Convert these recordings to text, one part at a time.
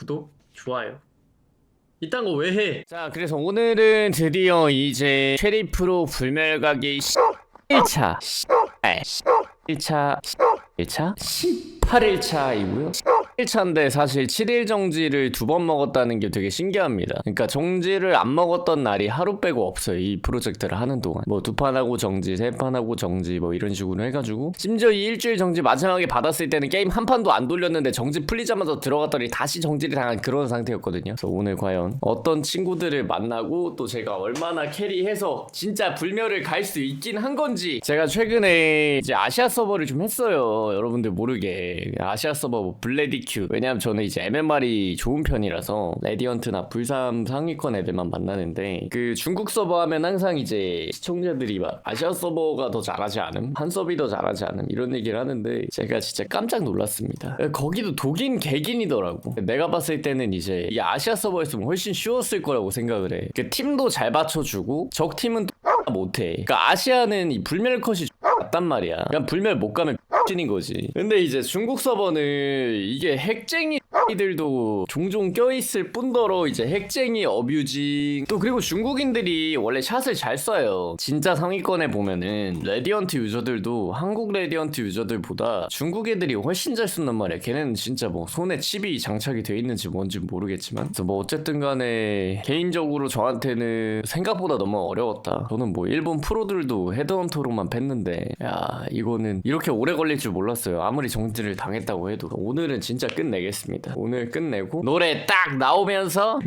구독, 좋아요. 이딴 거 왜 해? 자, 그래서 오늘은 드디어 이제 체리 프로 불멸각의 1차 1차 1차 18일차이고요. 1차인데 사실 7일 정지를 두 번 먹었다는 게 되게 신기합니다. 그러니까 정지를 안 먹었던 날이 하루 빼고 없어요. 이 프로젝트를 하는 동안. 뭐 두 판 하고 정지, 세 판 하고 정지 뭐 이런 식으로 해가지고 심지어 이 일주일 정지 마지막에 받았을 때는 게임 한 판도 안 돌렸는데 정지 풀리자마자 들어갔더니 다시 정지를 당한 그런 상태였거든요. 그래서 오늘 과연 어떤 친구들을 만나고 또 제가 얼마나 캐리해서 진짜 불멸을 갈 수 있긴 한 건지 제가 최근에 이제 아시아 서버를 좀 했어요. 여러분들 모르게 아시아 서버 뭐 블레디 큐. 왜냐면 저는 이제 MMR이 좋은 편이라서 레디언트나 불삼 상위권 애들만 만나는데 그 중국 서버 하면 항상 이제 시청자들이 막 아시아 서버가 더 잘하지 않음? 한 서비 더 잘하지 않음? 이런 얘기를 하는데 제가 진짜 깜짝 놀랐습니다. 거기도 독인 개긴이더라고. 내가 봤을 때는 이제 이 아시아 서버였으면 훨씬 쉬웠을 거라고 생각을 해 그 팀도 잘 받쳐주고 적 팀은 또 못해. 그러니까 아시아는 이 불멸 컷이 같단 말이야. 그냥 불멸 못 가면 찐인 거지. 근데 이제 중국 서버는 이게 핵쟁이 이들도 종종 껴있을 뿐더러 이제 핵쟁이 어뷰징 또 그리고 중국인들이 원래 샷을 잘 쏴요. 진짜 상위권에 보면은 레디언트 유저들도 한국 레디언트 유저들보다 중국 애들이 훨씬 잘 쏜단 말이야. 걔네는 진짜 뭐 손에 칩이 장착이 돼 있는지 뭔지 모르겠지만. 그래서 뭐 어쨌든 간에 개인적으로 저한테는 생각보다 너무 어려웠다. 저는 뭐 일본 프로들도 헤드헌터로만 팼는데 야 이거는 이렇게 오래 걸릴 줄 몰랐어요. 아무리 정지를 당했다고 해도. 오늘은 진짜 끝내겠습니다 오늘 끝내고 노래 딱 나오면서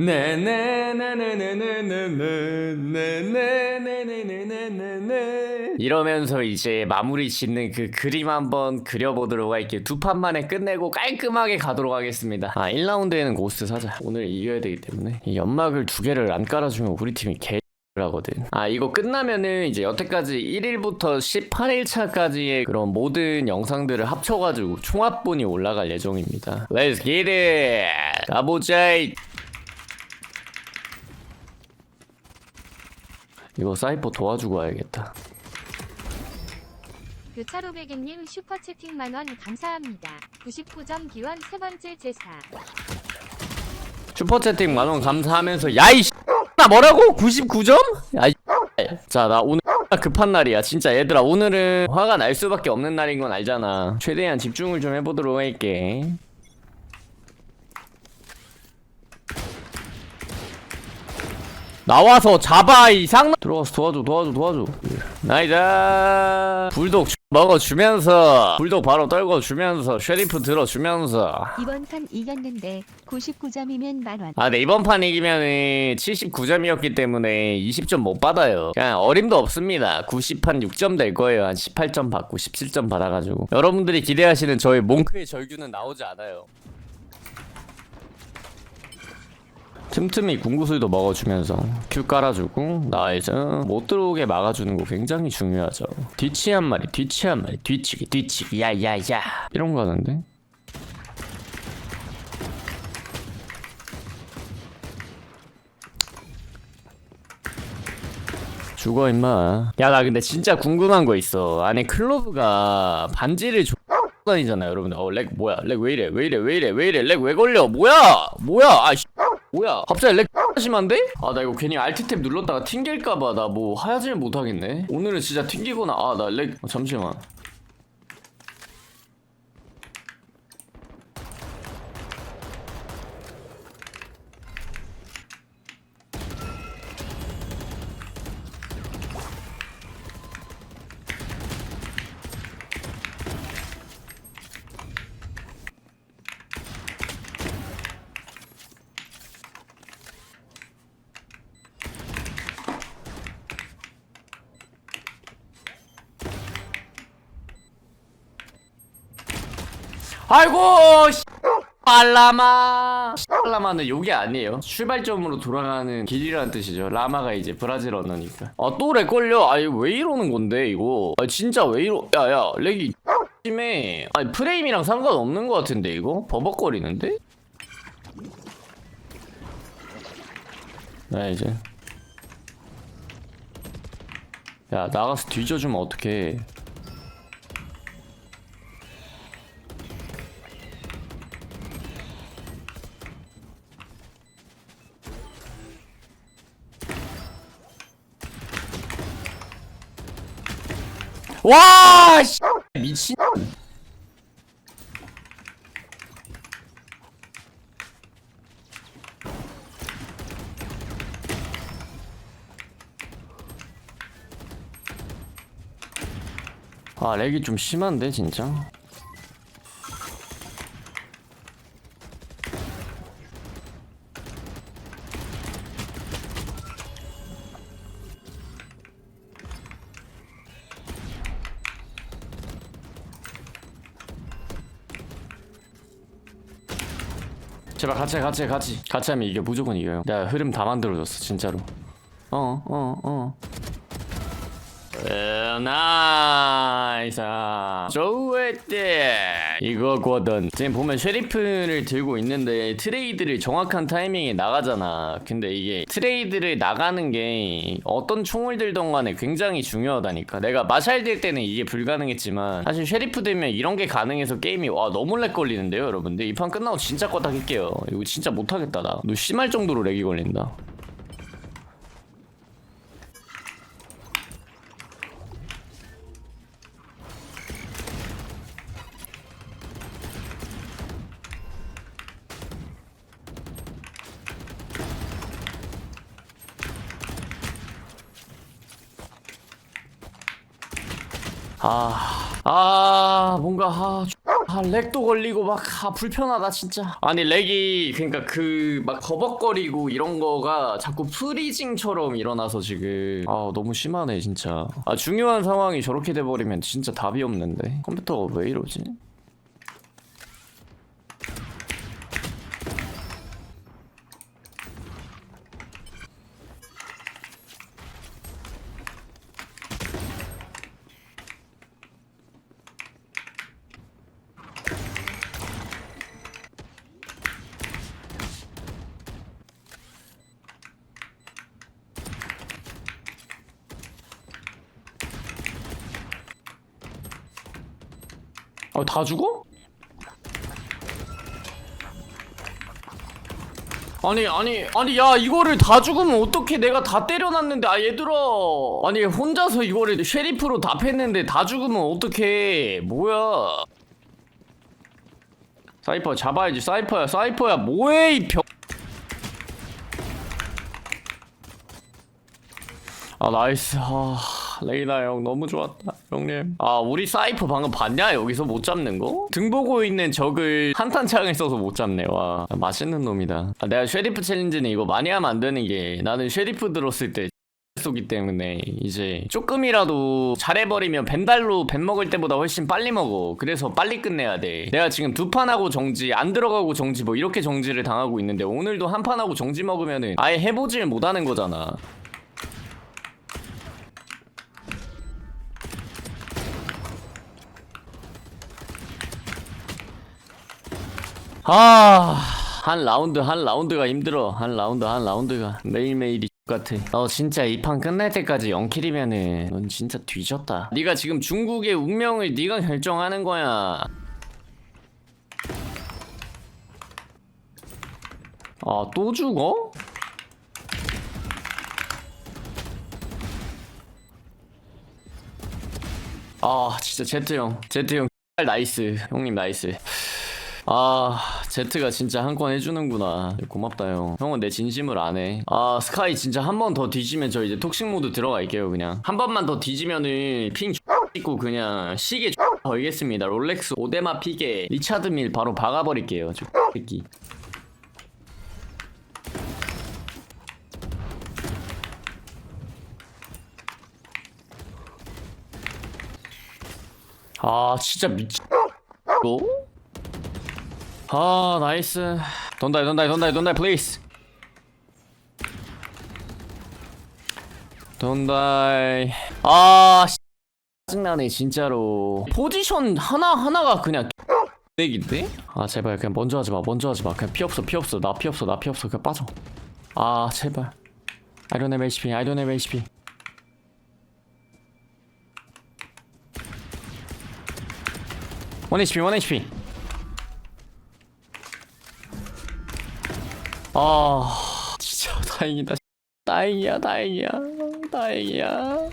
네네네네네네네네네네네네네네 이러면서 이제 마무리 짓는 그 그림 한번 그려보도록 할게요 두 판 만에 끝내고 깔끔하게 가도록 하겠습니다 아 1라운드에는 고스트 사자 오늘 이겨야 되기 때문에 이 연막을 두 개를 안 깔아주면 우리 팀이 개 라거든. 아 이거 끝나면은 이제 여태까지 1일부터 18일차까지의 그런 모든 영상들을 합쳐가지고 총합본이 올라갈 예정입니다. Let's get it. 가보자. 이. 이거 사이퍼 도와주고 와야겠다. 교차로베개님 슈퍼채팅 만원 감사합니다. 99점 기원 세 번째 제사. 슈퍼채팅 만원 감사하면서 야이 나 뭐라고? 99점? 야이 자나 오늘 급한 날이야. 진짜 얘들아 오늘은 화가 날 수밖에 없는 날인 건 알잖아. 최대한 집중을 좀 해보도록 할게. 나와서 잡아 이상. 들어가서 도와줘 도와줘 도와줘. 나이다 불독 먹어주면서 불독 바로 떨궈주면서 쉐리프 들어주면서 이번 판 이겼는데 99점이면 만원. 아, 네, 이번 판 이기면은 79점이었기 때문에 20점 못 받아요. 그냥 어림도 없습니다. 90판 6점 될 거예요. 한 18점 받고 17점 받아가지고. 여러분들이 기대하시는 저의 몽크의 절규는 나오지 않아요. 틈틈이 군구슬도 먹어주면서 큐 깔아주고 나이즈 못 들어오게 막아주는 거 굉장히 중요하죠. 뒤치 한 마리, 뒤치 한 마리, 뒤치기, 뒤치기, 야야야. 이런 거 하는데? 죽어 임마. 야 나 근데 진짜 궁금한 거 있어. 안에 클로브가 반지를 줘 다니잖아요 여러분들. 어렉 뭐야? 렉 왜 이래? 왜 이래? 왜 이래? 왜 이래? 렉 왜 걸려? 뭐야? 뭐야? 아씨 뭐야? 갑자기 렉 심한데? 아 나 이거 괜히 알트탭 눌렀다가 튕길까봐 나 뭐 하야질 못하겠네. 오늘은 진짜 튕기거나. 아 나 렉 잠시만 아이고 씨, 알라마. 알라마는 요게 아니에요. 출발점으로 돌아가는 길이라는 뜻이죠. 라마가 이제 브라질 언어니까. 아또 렉 걸려? 아니 왜 이러는 건데 이거? 아 진짜 왜 이러 야야 렉이 심해. 아니 프레임이랑 상관없는 것 같은데 이거? 버벅거리는데? 나 이제. 야 나가서 뒤져주면 어떡해 와 씨, 미친. 아 렉이 좀 심한데 진짜 제발 같이 해, 같이 해, 같이. 같이 하면 이겨 무조건 이겨요. 내가 흐름 다 만들어줬어 진짜로. 어어어. 에, 나이스. 좋았대 이거거든. 지금 보면 쉐리프를 들고 있는데 트레이드를 정확한 타이밍에 나가잖아. 근데 이게 트레이드를 나가는 게 어떤 총을 들던 간에 굉장히 중요하다니까. 내가 마샬 될 때는 이게 불가능했지만 사실 쉐리프 되면 이런 게 가능해서 게임이 와 너무 렉 걸리는데요 여러분들? 이 판 끝나고 진짜 껐다 할게요. 이거 진짜 못하겠다 나너 심할 정도로 렉이 걸린다 아, 아, 뭔가, 아, 아, 렉도 걸리고 막, 아, 불편하다, 진짜. 아니, 렉이, 그니까 그, 막, 버벅거리고 이런 거가 자꾸 프리징처럼 일어나서 지금, 아, 너무 심하네, 진짜. 아, 중요한 상황이 저렇게 돼버리면 진짜 답이 없는데. 컴퓨터가 왜 이러지? 아, 다 죽어? 아니 아니 아니 야 이거를 다 죽으면 어떻게 내가 다 때려놨는데. 아 얘들아. 아니 혼자서 이거를 쉐리프로 다 팼는데 다 죽으면 어떡해. 뭐야? 사이퍼 잡아야지. 사이퍼야 사이퍼야. 뭐해 이 병... 아 나이스. 아 레이나 형 너무 좋았다. 형님. 아 우리 사이퍼 방금 봤냐? 여기서 못 잡는 거? 등 보고 있는 적을 한탄창을 써서 못 잡네. 와 아, 맛있는 놈이다. 아, 내가 쉐리프 챌린지는 이거 많이 하면 안 되는 게 나는 쉐리프 들었을 때 쏘기 때문에 이제 조금이라도 잘해버리면 벤달로 벤 먹을 때보다 훨씬 빨리 먹어. 그래서 빨리 끝내야 돼. 내가 지금 두 판 하고 정지 안 들어가고 정지 뭐 이렇게 정지를 당하고 있는데 오늘도 한 판 하고 정지 먹으면은 아예 해보질 못하는 거잖아 아, 한 라운드 한 라운드가 힘들어. 한 라운드 한 라운드가 매일매일이 같아. 너 진짜 이 판 끝날 때까지 0킬이면은 넌 진짜 뒤졌다. 네가 지금 중국의 운명을 네가 결정하는 거야. 아, 또 죽어? 아, 진짜 제트 형. 제트 형 나이스. 형님 나이스. 아 제트가 진짜 한 건 해주는구나. 고맙다 형 형은 내 진심을 안해 아 스카이 진짜 한 번 더 뒤지면 저 이제 톡식 모드 들어갈게요 그냥. 한 번만 더 뒤지면은 핑 찍고 그냥 시계 걸겠습니다. 롤렉스 오데마 피게 리차드 밀 바로 박아버릴게요 저 새끼. 아 진짜 미친. 너? 아 나이스 Don't die, don't die, don't die, don't die, please Don't die 아 씨, 짜증나네 진짜로 포지션 하나하나가 그냥 렉인데? 아 제발 그냥 먼저 하지마 먼저 하지마 그냥 피 없어 피 없어 나 피 없어 나 피 없어 그냥 빠져 아 제발 I don't have HP I don't have HP 원 HP 원 HP 아 진짜 다행이다. 다행이야 다행이야. 다행이야.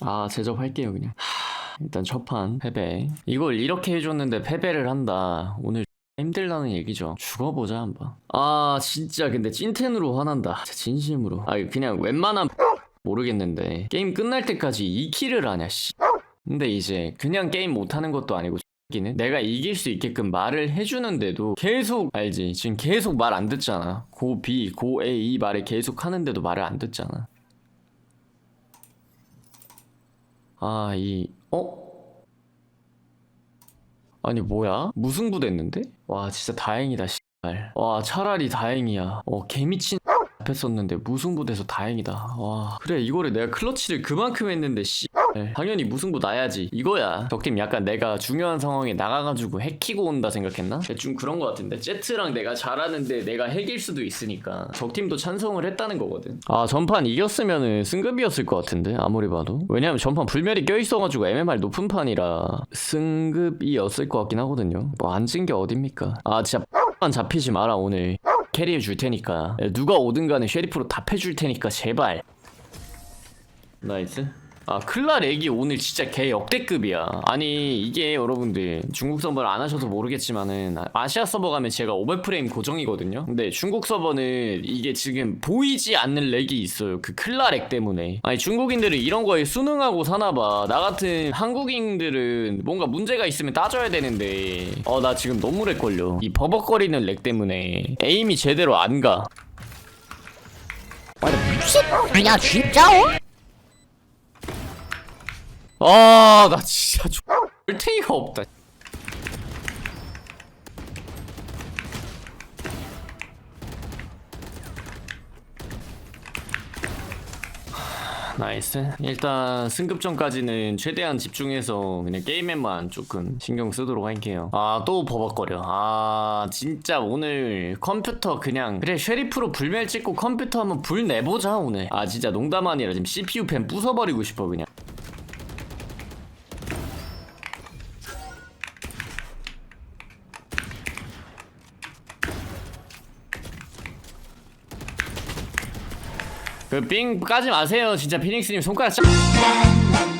아 제접할게요 그냥. 일단 첫판 패배. 이걸 이렇게 해줬는데 패배를 한다. 오늘 힘들다는 얘기죠. 죽어보자 한번. 아 진짜. 근데 찐텐으로 화난다. 진심으로. 아 그냥 웬만한 모르겠는데. 게임 끝날 때까지 2킬을 하냐 씨. 근데 이제 그냥 게임 못하는 것도 아니고 기는 내가 이길 수 있게끔 말을 해주는데도 계속 알지 지금 계속 말 안 듣잖아 고 B 고 A 이 말을 계속 하는데도 말을 안 듣잖아 아, 이, 어? 아니, 뭐야? 무승부 됐는데? 와, 진짜 다행이다, 씨발. 와, 차라리 다행이야. 어, 개미친 했었는데 무승부 돼서 다행이다. 와. 그래, 이거를 내가 클러치를 그만큼 했는데, 씨. 당연히 무승부 나야지. 이거야. 적팀 약간 내가 중요한 상황에 나가가지고 해키고 온다 생각했나? 대충 그런 거 같은데. 제트랑 내가 잘하는데 내가 핵일 수도 있으니까. 적팀도 찬성을 했다는 거거든. 아, 전판 이겼으면은 승급이었을 것 같은데. 아무리 봐도. 왜냐면 전판 불멸이 껴있어가지고 MMR 높은 판이라 승급이었을 것 같긴 하거든요. 뭐 앉은 게 어딥니까? 아, 진짜 만 잡히지 마라, 오늘. 캐리해 줄 테니까. 누가 오든 간에 쉐리프로 답해 줄 테니까, 제발. 나이스. 아 클라 렉이 오늘 진짜 개 역대급이야. 아니 이게 여러분들 중국 서버를 안 하셔서 모르겠지만은 아시아 서버 가면 제가 오버프레임 고정이거든요. 근데 중국 서버는 이게 지금 보이지 않는 렉이 있어요. 그 클라 렉 때문에. 아니 중국인들은 이런 거에 순응하고 사나봐. 나 같은 한국인들은 뭔가 문제가 있으면 따져야 되는데. 어 나 지금 너무 렉 걸려. 이 버벅거리는 렉 때문에 에임이 제대로 안가. 아니야 진짜요? 아, 나 진짜 절탱이가 없다. 나이스. 일단 승급전까지는 최대한 집중해서 그냥 게임에만 조금 신경 쓰도록 할게요. 아, 또 버벅거려. 아, 진짜 오늘 컴퓨터 그냥 그래 쉐리프로 불멸 찍고 컴퓨터 한번 불 내보자 오늘. 아, 진짜 농담 아니라 지금 CPU 펜 부숴버리고 싶어 그냥. 그삥 까지 마세요. 진짜 피닉스님 손가락 짜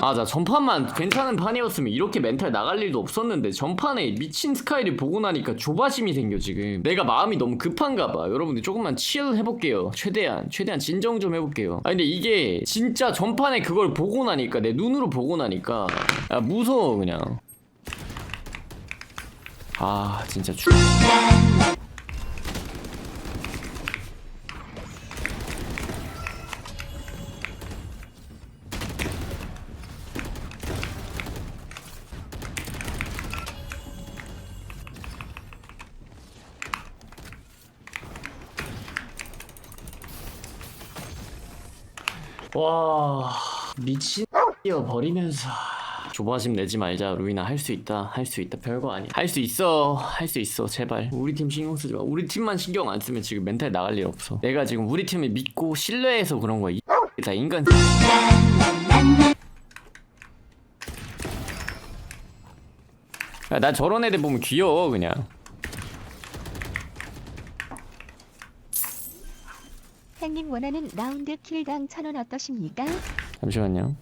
아자 전판만 괜찮은 판이었으면 이렇게 멘탈 나갈 일도 없었는데 전판에 미친 스카이를 보고 나니까 조바심이 생겨 지금. 내가 마음이 너무 급한가 봐. 여러분들 조금만 치열 해볼게요. 최대한 최대한 진정 좀 해볼게요. 아 근데 이게 진짜 전판에 그걸 보고 나니까 내 눈으로 보고 나니까 야 무서워 그냥. 아 진짜 죽 와 미친 뛰어 버리면서. 조바심 내지 말자 루이나. 할 수 있다 할 수 있다. 별거 아니야. 할 수 있어 할 수 있어 제발. 우리 팀 신경 쓰지 마. 우리 팀만 신경 안 쓰면 지금 멘탈 나갈 일 없어. 내가 지금 우리 팀을 믿고 신뢰해서 그런 거야 이다 인간 야, 나 저런 애들 보면 귀여워 그냥 형님 원하는 라운드 킬당 천 원 어떠십니까? 잠시만요.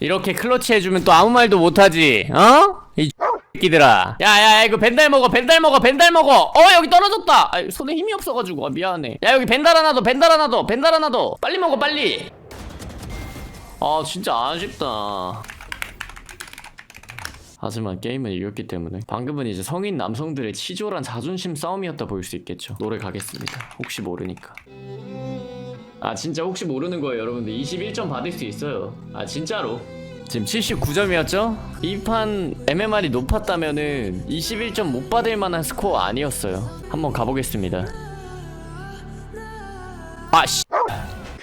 이렇게 클러치 해주면 또 아무 말도 못하지, 어? 이 새끼들아. 야야야 이거 벤달 먹어, 벤달 먹어, 벤달 먹어. 어 여기 떨어졌다. 아, 손에 힘이 없어가지고 아, 미안해. 야 여기 벤달 하나 더, 벤달 하나 더, 벤달 하나 더. 빨리 먹어, 빨리. 아 진짜 아쉽다. 하지만 게임을 이겼기 때문에 방금은 이제 성인 남성들의 치졸한 자존심 싸움이었다 볼수 있겠죠. 노래 가겠습니다. 혹시 모르니까. 아 진짜 혹시 모르는 거예요 여러분들. 21점 받을 수 있어요. 아 진짜로. 지금 79점이었죠? 이 판 MMR이 높았다면은 21점 못 받을 만한 스코어 아니었어요. 한번 가보겠습니다. 아씨. 그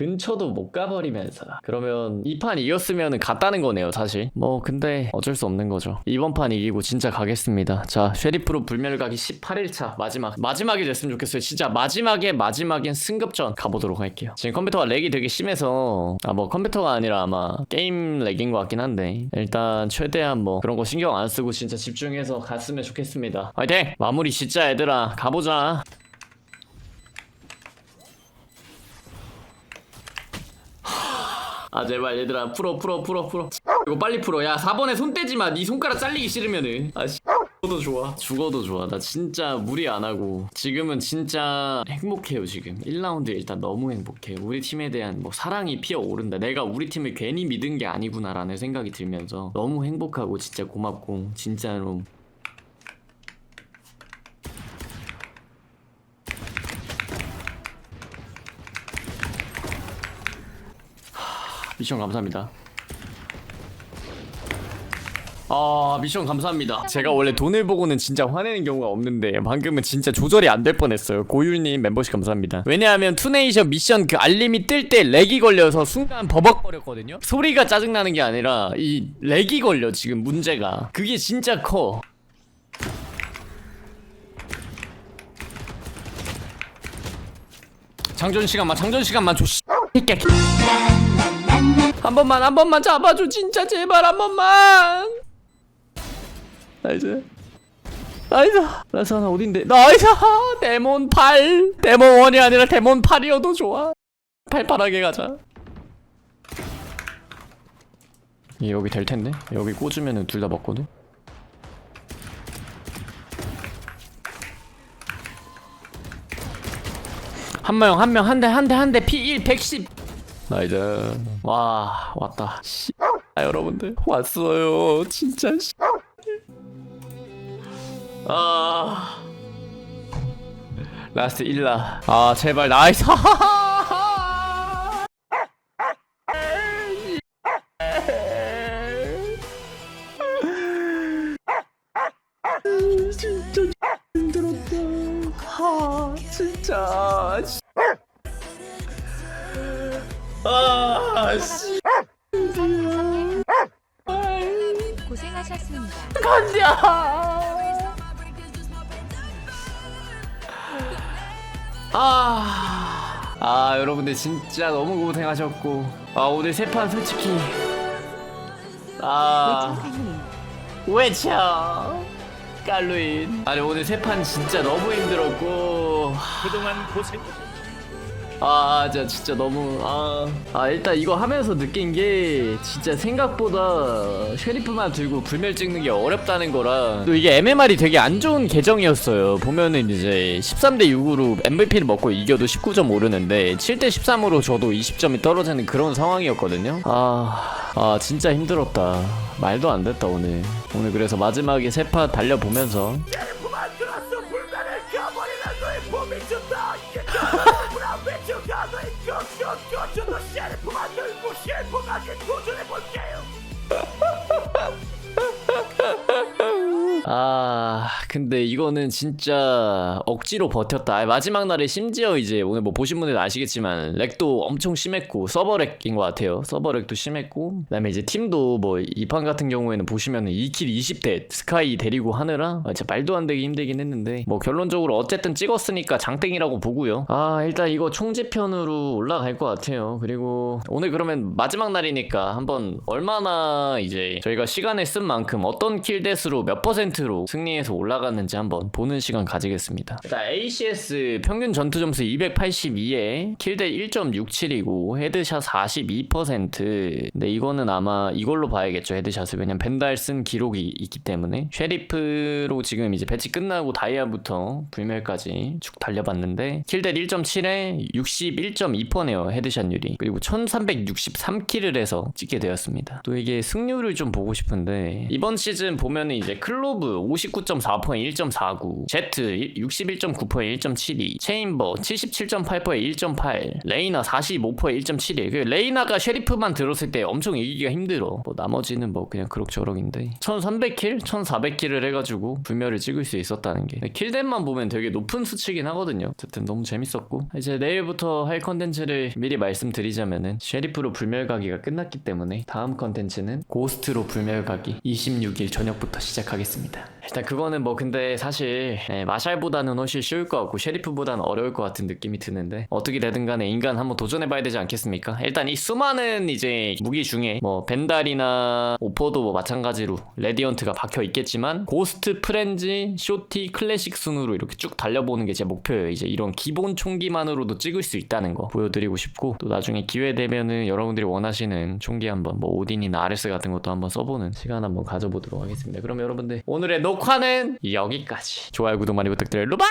근처도 못 가버리면서. 그러면 이 판 이겼으면 갔다는 거네요 사실. 뭐 근데 어쩔 수 없는 거죠. 이번 판 이기고 진짜 가겠습니다. 자 쉐리프로 불멸각이 18일차 마지막. 마지막이 됐으면 좋겠어요. 진짜 마지막에 마지막엔 승급전 가보도록 할게요. 지금 컴퓨터가 렉이 되게 심해서 아 뭐 컴퓨터가 아니라 아마 게임 렉인 것 같긴 한데. 일단 최대한 뭐 그런 거 신경 안 쓰고 진짜 집중해서 갔으면 좋겠습니다. 화이팅! 마무리 진짜 얘들아. 가보자 아 제발 얘들아 풀어 풀어 풀어 풀어. 이거 빨리 풀어. 야 4번에 손 떼지 마네 손가락 잘리기 싫으면은. 아 씨. 죽어도 좋아. 죽어도 좋아. 나 진짜 무리 안 하고. 지금은 진짜 행복해요 지금. 1라운드 일단 너무 행복해. 우리 팀에 대한 뭐 사랑이 피어오른다. 내가 우리 팀을 괜히 믿은 게 아니구나라는 생각이 들면서 너무 행복하고 진짜 고맙고 진짜로 미션 감사합니다. 아 미션 감사합니다. 제가 원래 돈을 보고는 진짜 화내는 경우가 없는데 방금은 진짜 조절이 안 될 뻔했어요. 고율님 멤버십 감사합니다. 왜냐하면 투네이션 미션 그 알림이 뜰 때 렉이 걸려서 순간 버벅거렸거든요. 소리가 짜증나는 게 아니라 이 렉이 걸려 지금 문제가 그게 진짜 커. 장전 시간만 장전 시간만 줘. 씨. 한 번만 한 번만 잡아줘 진짜 제발 한 번만. 나이스. 나이스. 하나 어딘데? 나이스. 데몬 8 데몬 1이 아니라 데몬 8이어도 좋아. 팔팔하게 가자. 얘 여기 될 텐데? 여기 꽂으면은 둘 다 먹거든? 한 명 한 명 한 대 한 대 한대 P1 110 나이스. 와 왔다. 씨. 아 여러분들 왔어요. 진짜 씨. 아. 라스트 1라. 아 제발 나이스 아, 씨. 고생하셨습니다. 간냐. 아, 아, 여러분들 진짜 너무 고생하셨고, 아, 오늘 세 판 솔직히, 아, 외쳐. 깔루인. 아니, 오늘 세 판 진짜 너무 힘들었고, 그동안 고생 아, 진짜, 진짜 너무, 아. 아, 일단 이거 하면서 느낀 게, 진짜 생각보다 쉐리프만 들고 불멸 찍는 게 어렵다는 거라. 또 이게 MMR이 되게 안 좋은 계정이었어요. 보면은 이제 13대 6으로 MVP를 먹고 이겨도 19점 오르는데, 7대 13으로 저도 20점이 떨어지는 그런 상황이었거든요. 아, 아, 진짜 힘들었다. 말도 안 됐다, 오늘. 오늘 그래서 마지막에 세파 달려보면서, 아 근데 이거는 진짜 억지로 버텼다. 아, 마지막 날에 심지어 이제 오늘 뭐 보신 분들 아시겠지만 렉도 엄청 심했고 서버 렉인 것 같아요. 서버 렉도 심했고 그다음에 이제 팀도 뭐 이 판 같은 경우에는 보시면은 2킬 20대 스카이 데리고 하느라 아, 진짜 말도 안 되게 힘들긴 했는데 뭐 결론적으로 어쨌든 찍었으니까 장땡이라고 보고요. 아 일단 이거 총재편으로 올라갈 것 같아요. 그리고 오늘 그러면 마지막 날이니까 한번 얼마나 이제 저희가 시간을 쓴 만큼 어떤 킬댓으로 몇 퍼센트 로 승리해서 올라갔는지 한번 보는 시간 가지겠습니다. 일단 ACS 평균 전투 점수 282에 킬댓 1.67이고 헤드샷 42%. 근데 이거는 아마 이걸로 봐야겠죠 헤드샷을 왜냐면 벤달 쓴 기록이 있기 때문에 쉐리프로 지금 이제 배치 끝나고 다이아부터 불멸까지 쭉 달려봤는데 킬댓 1.7에 61.2%네요 헤드샷률이 그리고 1363킬을 해서 찍게 되었습니다. 또 이게 승률을 좀 보고 싶은데 이번 시즌 보면은 이제 클로브 1.49 Z 61.9%에 1.72 체인버 77.8%에 1.8 레이나 45%에 1.71 그 레이나가 쉐리프만 들었을 때 엄청 이기기가 힘들어. 뭐 나머지는 뭐 그냥 그럭저럭인데. 1300킬? 1400킬을 해가지고 불멸을 찍을 수 있었다는 게. 킬댓만 보면 되게 높은 수치긴 하거든요. 어쨌든 너무 재밌었고. 이제 내일부터 할 컨텐츠를 미리 말씀드리자면은 쉐리프로 불멸 가기가 끝났기 때문에 다음 컨텐츠는 고스트로 불멸 가기 26일 저녁부터 시작하겠습니다 일단 그거는 뭐 근데 사실 예, 마샬보다는 훨씬 쉬울 것 같고 쉐리프보다는 어려울 것 같은 느낌이 드는데 어떻게 되든 간에 인간 한번 도전해봐야 되지 않겠습니까? 일단 이 수많은 이제 무기 중에 뭐 벤달이나 오퍼도 뭐 마찬가지로 레디언트가 박혀 있겠지만 고스트 프렌즈 쇼티 클래식 순으로 이렇게 쭉 달려보는 게 제 목표예요. 이제 이런 기본 총기만으로도 찍을 수 있다는 거 보여드리고 싶고 또 나중에 기회 되면은 여러분들이 원하시는 총기 한번 뭐 오딘이나 아레스 같은 것도 한번 써보는 시간 한번 가져보도록 하겠습니다. 그럼 여러분들 오늘의 녹화는 여기까지. 좋아요 구독 많이 부탁드려요. 루바